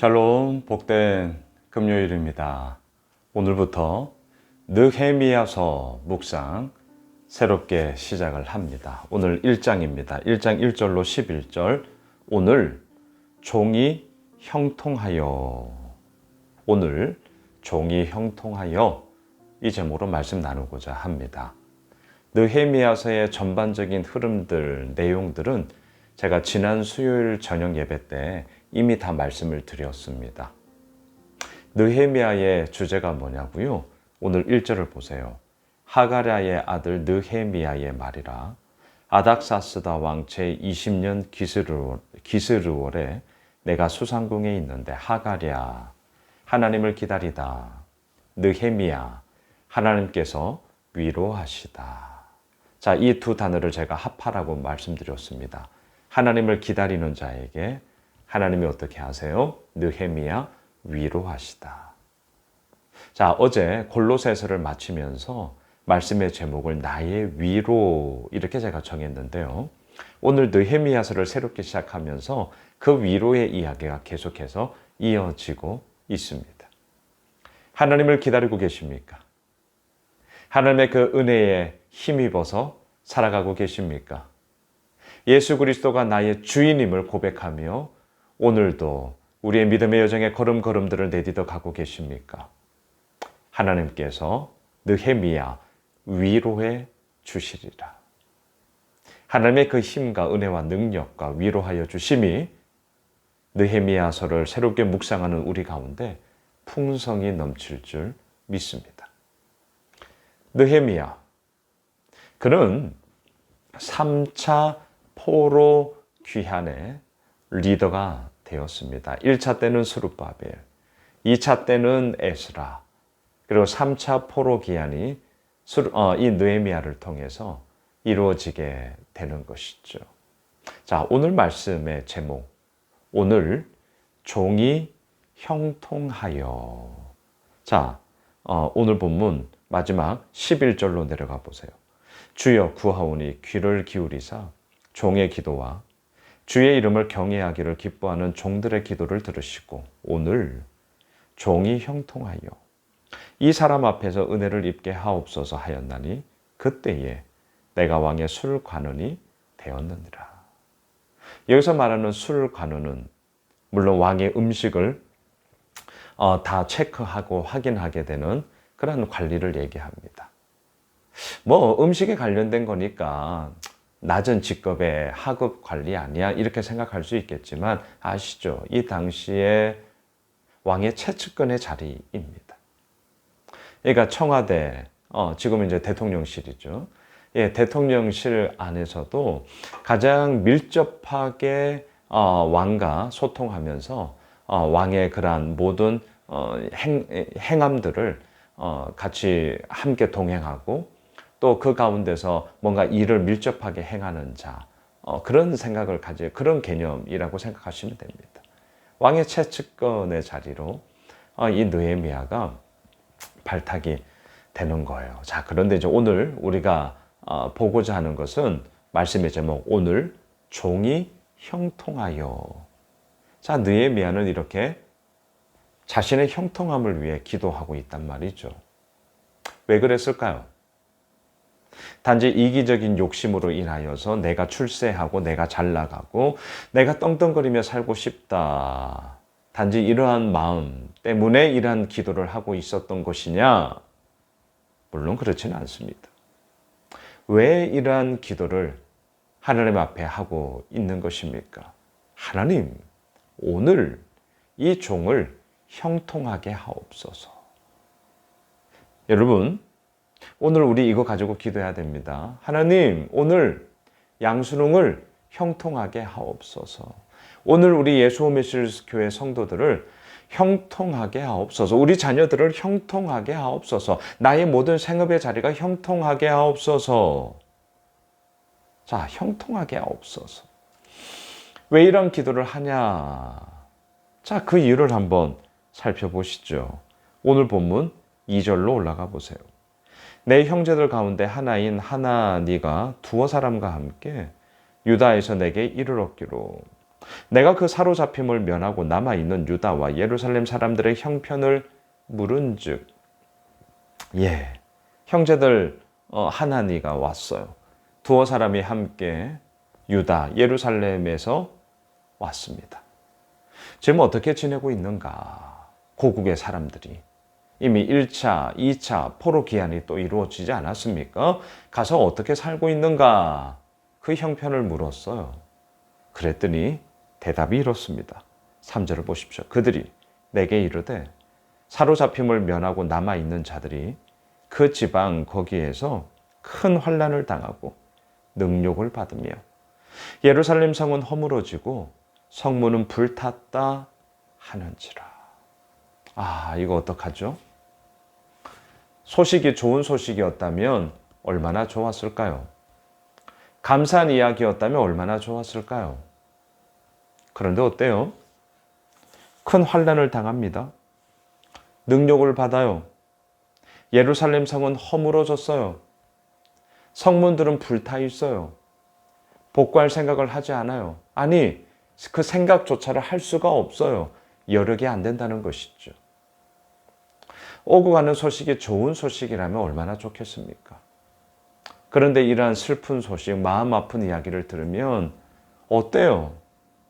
샬롬 복된 금요일입니다. 오늘부터 느헤미야서 묵상 새롭게 시작을 합니다. 오늘 1장입니다. 1장 1절로 11절 오늘 종이 형통하여 오늘 종이 형통하여 이 제목으로 말씀 나누고자 합니다. 느헤미야서의 전반적인 흐름들 내용들은 제가 지난 수요일 저녁 예배 때 이미 다 말씀을 드렸습니다. 느헤미야의 주제가 뭐냐고요? 오늘 1절을 보세요. 하가랴의 아들 느헤미야의 말이라 아닥사스다 왕 제20년 기스르월에 내가 수상궁에 있는데 하가랴 하나님을 기다리다 느헤미야 하나님께서 위로하시다. 자, 이 두 단어를 제가 합하라고 말씀드렸습니다. 하나님을 기다리는 자에게 하나님이 어떻게 하세요? 느헤미야 위로하시다. 자, 어제 골로새서를 마치면서 말씀의 제목을 나의 위로 이렇게 제가 정했는데요. 오늘 느헤미야서를 새롭게 시작하면서 그 위로의 이야기가 계속해서 이어지고 있습니다. 하나님을 기다리고 계십니까? 하나님의 그 은혜에 힘입어서 살아가고 계십니까? 예수 그리스도가 나의 주인임을 고백하며 오늘도 우리의 믿음의 여정에 걸음걸음들을 내디뎌 가고 계십니까? 하나님께서 느헤미야 위로해 주시리라. 하나님의 그 힘과 은혜와 능력과 위로하여 주심이 느헤미야서를 새롭게 묵상하는 우리 가운데 풍성이 넘칠 줄 믿습니다. 느헤미야 그는 3차 포로 귀환의 리더가 되었습니다. 1차 때는 수르바벨, 2차 때는 에스라, 그리고 3차 포로 귀환이 어, 이 느헤미야를 통해서 이루어지게 되는 것이죠. 자, 오늘 말씀의 제목. 오늘 종이 형통하여. 자, 어, 오늘 본문 마지막 11절로 내려가 보세요. 주여 구하오니 귀를 기울이사 종의 기도와 주의 이름을 경외하기를 기뻐하는 종들의 기도를 들으시고 오늘 종이 형통하여 이 사람 앞에서 은혜를 입게 하옵소서 하였나니 그때에 내가 왕의 술 관원이 되었느니라. 여기서 말하는 술 관원은 물론 왕의 음식을 어, 다 체크하고 확인하게 되는 그런 관리를 얘기합니다. 뭐 음식에 관련된 거니까 낮은 직급의 하급 관리 아니야 이렇게 생각할 수 있겠지만 아시죠? 이 당시에 왕의 최측근의 자리입니다. 그러니까 청와대 어, 지금 이제 대통령실이죠. 예, 대통령실 안에서도 가장 밀접하게 어, 왕과 소통하면서 어, 왕의 그러한 모든 어, 행, 행함들을 어, 같이 함께 동행하고 또 그 가운데서 뭔가 일을 밀접하게 행하는 자 어, 그런 생각을 가질 그런 개념이라고 생각하시면 됩니다. 왕의 최측근의 자리로 어, 이 느헤미야가 발탁이 되는 거예요. 자 그런데 이제 오늘 우리가 어, 보고자 하는 것은 말씀의 제목 오늘 종이 형통하여 자 느헤미야는 이렇게 자신의 형통함을 위해 기도하고 있단 말이죠. 왜 그랬을까요? 단지 이기적인 욕심으로 인하여서 내가 출세하고 내가 잘 나가고 내가 떵떵거리며 살고 싶다. 단지 이러한 마음 때문에 이러한 기도를 하고 있었던 것이냐? 물론 그렇지는 않습니다. 왜 이러한 기도를 하나님 앞에 하고 있는 것입니까? 하나님, 오늘 이 종을 형통하게 하옵소서. 여러분, 오늘 우리 이거 가지고 기도해야 됩니다. 하나님, 오늘 양수능을 형통하게 하옵소서. 오늘 우리 예수오메실 교회 성도들을 형통하게 하옵소서. 우리 자녀들을 형통하게 하옵소서. 나의 모든 생업의 자리가 형통하게 하옵소서. 자, 형통하게 하옵소서. 왜 이런 기도를 하냐? 자, 그 이유를 한번 살펴보시죠. 오늘 본문 2절로 올라가 보세요. 내 형제들 가운데 하나인 하나니가 두어 사람과 함께 유다에서 내게 이를 얻기로 내가 그 사로잡힘을 면하고 남아 있는 유다와 예루살렘 사람들의 형편을 물은즉 예 형제들 어, 하나니가 왔어요. 두어 사람이 함께 유다 예루살렘에서 왔습니다. 지금 어떻게 지내고 있는가? 고국의 사람들이 이미 1차, 2차 포로 기한이 또 이루어지지 않았습니까? 가서 어떻게 살고 있는가? 그 형편을 물었어요. 그랬더니 대답이 이렇습니다. 3절을 보십시오. 그들이 내게 이르되 사로잡힘을 면하고 남아 있는 자들이 그 지방 거기에서 큰 환란을 당하고 능욕을 받으며 예루살렘 성은 허물어지고 성문은 불탔다 하는지라. 아, 이거 어떡하죠? 소식이 좋은 소식이었다면 얼마나 좋았을까요? 감사한 이야기였다면 얼마나 좋았을까요? 그런데 어때요? 큰 환란을 당합니다. 능력을 받아요. 예루살렘 성은 허물어졌어요. 성문들은 불타 있어요. 복구할 생각을 하지 않아요. 아니, 그 생각조차를 할 수가 없어요. 여력이 안 된다는 것이죠. 오고 가는 소식이 좋은 소식이라면 얼마나 좋겠습니까? 그런데 이러한 슬픈 소식, 마음 아픈 이야기를 들으면 어때요?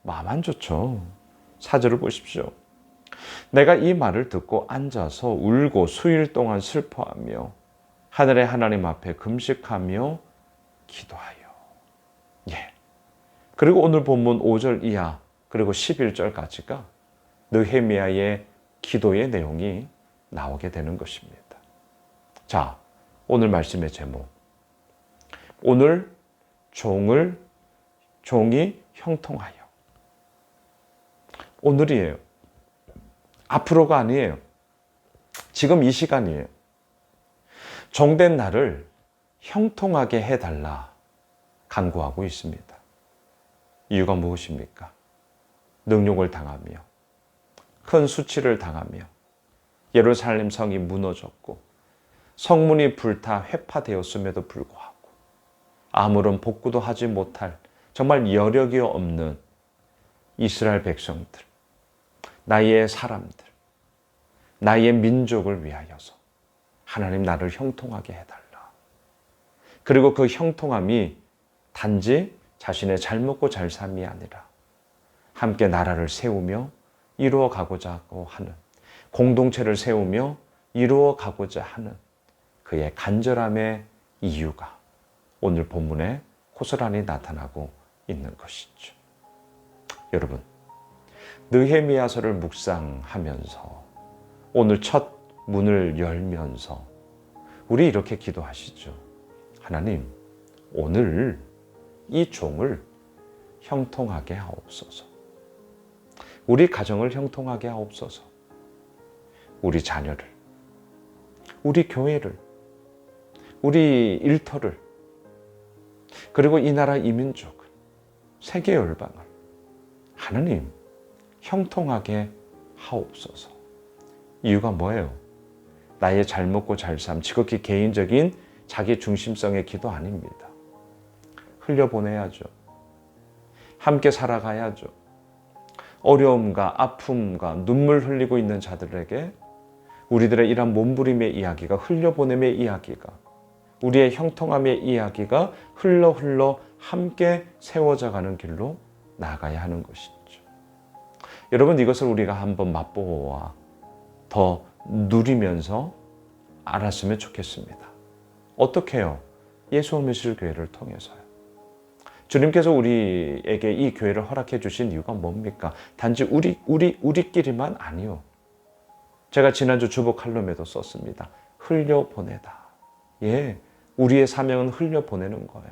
마음 안 좋죠. 사절을 보십시오. 내가 이 말을 듣고 앉아서 울고 수일 동안 슬퍼하며 하늘의 하나님 앞에 금식하며 기도하여. 예. 그리고 오늘 본문 5절 이하 그리고 11절까지가 느헤미야의 기도의 내용이 나오게 되는 것입니다. 자, 오늘 말씀의 제목. 오늘 종을 종이 형통하여. 오늘이에요. 앞으로가 아니에요. 지금 이 시간이에요. 종된 나를 형통하게 해달라 간구하고 있습니다. 이유가 무엇입니까? 능욕을 당하며 큰 수치를 당하며 예루살렘 성이 무너졌고 성문이 불타 회파되었음에도 불구하고 아무런 복구도 하지 못할 정말 여력이 없는 이스라엘 백성들, 나의 사람들, 나의 민족을 위하여서 하나님 나를 형통하게 해달라. 그리고 그 형통함이 단지 자신의 잘 먹고 잘 삶이 아니라 함께 나라를 세우며 이루어 가고자 하는 공동체를 세우며 이루어 가고자 하는 그의 간절함의 이유가 오늘 본문에 고스란히 나타나고 있는 것이죠. 여러분, 느헤미야서를 묵상하면서 오늘 첫 문을 열면서 우리 이렇게 기도하시죠. 하나님, 오늘 이 종을 형통하게 하옵소서. 우리 가정을 형통하게 하옵소서. 우리 자녀를, 우리 교회를, 우리 일터를, 그리고 이 나라 이민족을, 세계 열방을 하나님 형통하게 하옵소서. 이유가 뭐예요? 나의 잘 먹고 잘 삶, 지극히 개인적인 자기 중심성의 기도 아닙니다. 흘려보내야죠. 함께 살아가야죠. 어려움과 아픔과 눈물 흘리고 있는 자들에게 우리들의 이러한 몸부림의 이야기가 흘려보냄의 이야기가 우리의 형통함의 이야기가 흘러 흘러 함께 세워져 가는 길로 나가야 하는 것이죠. 여러분 이것을 우리가 한번 맛보아 더 누리면서 알았으면 좋겠습니다. 어떻게 해요? 예수 오미실 교회를 통해서요. 주님께서 우리에게 이 교회를 허락해 주신 이유가 뭡니까? 단지 우리 우리 우리끼리만 아니요. 제가 지난주 주보 칼럼에도 썼습니다. 흘려 보내다. 예. 우리의 사명은 흘려 보내는 거예요.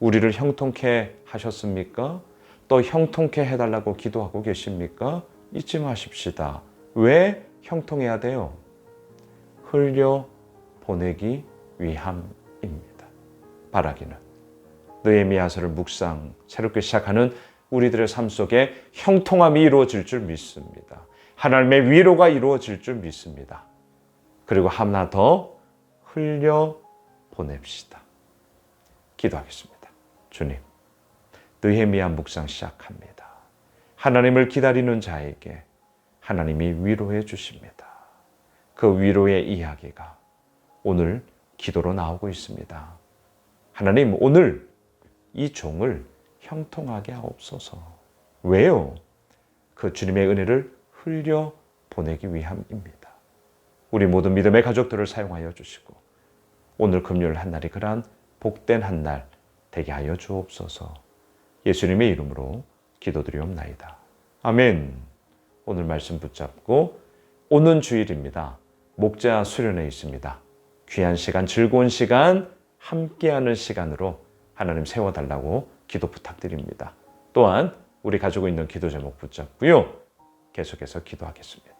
우리를 형통케 하셨습니까? 또 형통케 해달라고 기도하고 계십니까? 잊지 마십시다. 왜 형통해야 돼요? 흘려 보내기 위함입니다. 바라기는 느헤미야서를 묵상 새롭게 시작하는 우리들의 삶 속에 형통함이 이루어질 줄 믿습니다. 하나님의 위로가 이루어질 줄 믿습니다. 그리고 하나 더 흘려 보냅시다. 기도하겠습니다. 주님, 느헤미야 묵상 시작합니다. 하나님을 기다리는 자에게 하나님이 위로해 주십니다. 그 위로의 이야기가 오늘 기도로 나오고 있습니다. 하나님, 오늘 이 종을 형통하게 하옵소서. 왜요? 그 주님의 은혜를 흘려 보내기 위함입니다. 우리 모든 믿음의 가족들을 사용하여 주시고 오늘 금요일 한 날이 그러한 복된 한 날 되게 하여 주옵소서. 예수님의 이름으로 기도드리옵나이다. 아멘. 오늘 말씀 붙잡고 오는 주일입니다. 목자 수련회 있습니다. 귀한 시간, 즐거운 시간, 함께하는 시간으로 하나님 세워달라고 기도 부탁드립니다. 또한 우리 가지고 있는 기도 제목 붙잡고요. 계속해서 기도하겠습니다.